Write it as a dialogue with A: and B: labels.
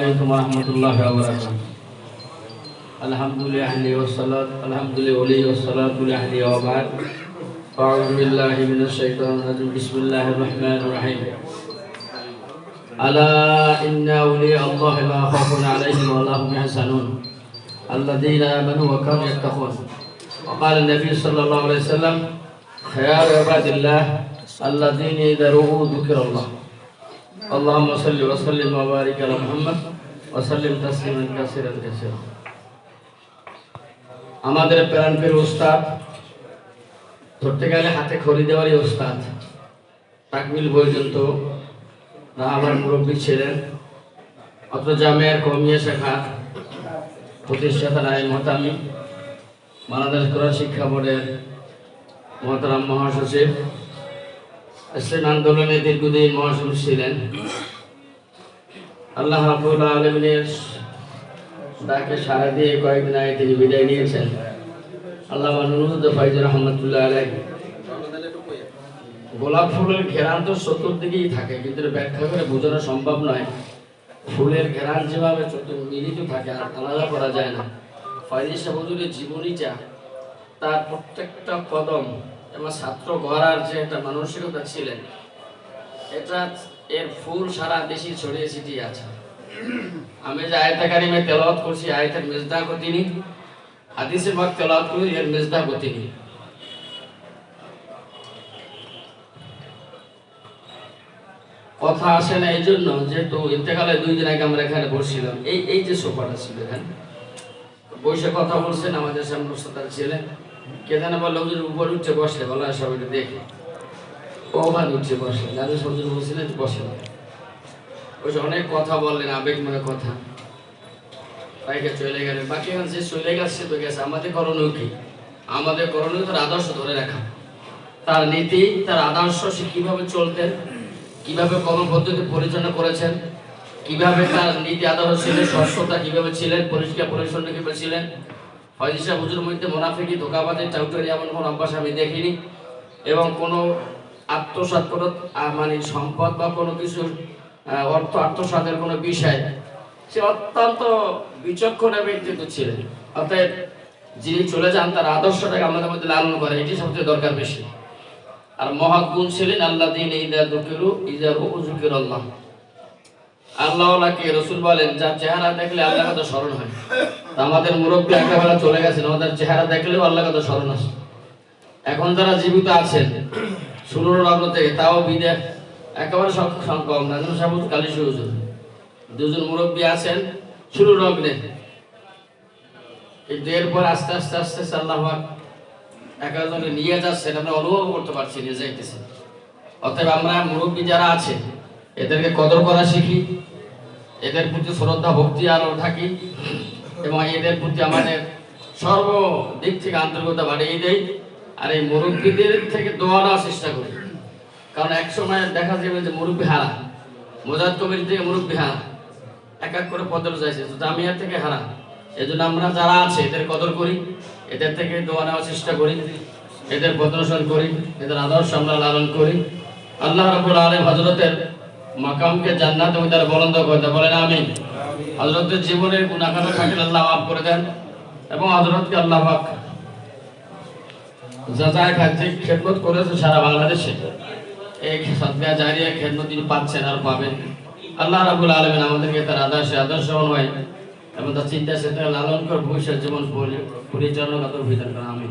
A: عليكم ورحمة الله وبركاته. الحمد لله والصلاة الحمد لله والصلاة لله وبعد. أعوذ بالله من الشيطان الرجيم. بسم الله الرحمن الرحيم. ألا إن أولياء الله لا خوف عليهم ولا هم يحزنون. الذين آمنوا وكانوا يتقون. وقال النبي صلى الله عليه وسلم خيار عباد الله الذين إذا رؤوا ذكر الله. اللهم صل وسلم وبارك على محمد وسلم تسليما كثيرا كثيرا আমাদের প্রাণপ্রিয় উস্তাদ ধরতে গেলে হাতে খড়ি দেওয়ারই উস্তাদ তাকমিল পর্যন্ত না আমার মুরব্বী ছিলেন অত জামের কমিয়ে শেখা প্রতিষ্ঠাতা নাই মতামি বাংলাদেশ কোরআন শিক্ষা বোর্ডের মহতারাম মহাসচিব ইসলাম আন্দোলনে দীর্ঘদিন মহাসচিব ছিলেন। আল্লাহ রাবুল আলমিনের ডাকে সারা দিয়ে কয়েকদিন আগে তিনি বিদায় নিয়েছেন। আল্লাহ নুরুদ ফাইজুর রহমতুল্লাহ আলাই গোলাপ ফুলের ঘেরান তো চতুর্দিকেই থাকে, কিন্তু ব্যাখ্যা করে বোঝানো সম্ভব নয়। ফুলের ঘেরান যেভাবে মিলিত থাকে, আর আলাদা করা যায় না। ফাইজি সাহুজুরের জীবনীটা তার প্রত্যেকটা কদম এবং ছাত্র গড়ার যে একটা মানসিকতা ছিলেন, এটা এর ফুল সারা দেশে ছড়িয়ে ছিটিয়ে আছে। আমি যে আয়তা কারিমে তেলাওয়াত করছি, আয়তের মেজদাক তিনি হাদিসে পাক তেলাওয়াত করি, এর মেজদাক তিনি কথা আসে না এই জন্য যেহেতু ইন্তেকালে দুই দিন আগে আমরা এখানে বসছিলাম। এই এই যে সোফাটা ছিল এখানে, বসে কথা বলছেন আমাদের সামনে ছিলেন উপর উঠছে সব এটা দেখে। উঠছে যাদের বসে অনেক কথা বললেন আবেগময় কথা। তাইকে চলে বাকি যে চলে গেছে, তো গেছে। আমাদের করণীয় কি? আমাদের করণীয় তার আদর্শ ধরে রাখা। তার নীতি, তার আদর্শ, সে কীভাবে চলতেন? কীভাবে কর্ম পদ্ধতি পরিচালনা করেছেন? কীভাবে তার নীতি, আদর্শ ছিলেন স্বচ্ছতা কীভাবে ছিলেন? পরিষ্কার পরিচ্ছন্ন কীভাবে ছিলেন? ফয়জিসা হুজুর মধ্যে মোনাফিকি ধোকাবাদের চাউটারি এমন কোনো অভ্যাস আমি দেখিনি এবং কোনো আত্মসাৎ কোনো মানে সম্পদ বা কোনো কিছু অর্থ আত্মসাতের কোনো বিষয় সে অত্যন্ত বিচক্ষণ ব্যক্তিত্ব ছিলেন। অতএব যিনি চলে যান, তার আদর্শটাকে আমাদের মধ্যে লালন করে, এটি সবচেয়ে দরকার বেশি। আর মহৎ গুণ ছিলেন, আল্লাহ দিন ইদা দুকিরু, ইদা রু জুকির আল্লাহ আল্লাহকে রসুল বলেন, যার চেহারা দেখলে আল্লাহ কথা স্মরণ হয়। আমাদের মুরব্বী একেবারে চলে গেছেন, আমাদের চেহারা দেখলেও আল্লাহ কথা স্মরণ আসে এখন যারা জীবিত আছেন ষোলো লগ্ন থেকে তাও বিদে একেবারে সংখ্যক কম সাহুদ কালী হুজুর দুজন মুরব্বী আছেন ষোলো লগ্নে কিন্তু এরপর আস্তে আস্তে আস্তে আল্লাহ পাক একজনকে নিয়ে যাচ্ছেন, আমরা অনুভব করতে পারছি, নিয়ে যাইতেছে। অতএব আমরা মুরব্বী যারা আছে এদেরকে কদর করা শিখি, এদের প্রতি শ্রদ্ধা, ভক্তি আরও থাকি এবং এদের প্রতি আমাদের সর্ব দিক থেকে আন্তরিকতা বাড়িয়ে দেই আর এই মুরব্বীদের থেকে দোয়া নেওয়ার চেষ্টা করি। কারণ এক সময় দেখা যাবে যে মুরব্বী হারা মোজাদ কমিটি থেকে মুরব্বী হারা, এক এক করে পদর যাইছে জামিয়া থেকে হারা। এজন্য আমরা যারা আছে, এদের কদর করি, এদের থেকে দোয়া নেওয়ার চেষ্টা করি, এদের প্রদর্শন করি, এদের আদর্শ আমরা লালন করি। আল্লাহ রাবুল আলম হজরতের মাকামকে জান্নাত এবং তার বলন্দ করতে বলেন আমি হজরতের জীবনের গুণাখানা থাকলে আল্লাহ মাফ করে দেন এবং হজরতকে আল্লাহ পাক যা যা খাদ্যে খেদমত করেছে সারা বাংলাদেশে। এই সদবিয়া জারিয়া খেদমত তিনি পাচ্ছেন আর পাবেন। আল্লাহ রাবুল আলমিন আমাদেরকে তার আদর্শে আদর্শ অনুযায়ী এবং তার চিন্তা সেটা লালন করে ভবিষ্যৎ জীবন পরি- পরিচালনা করার ভিতর আমি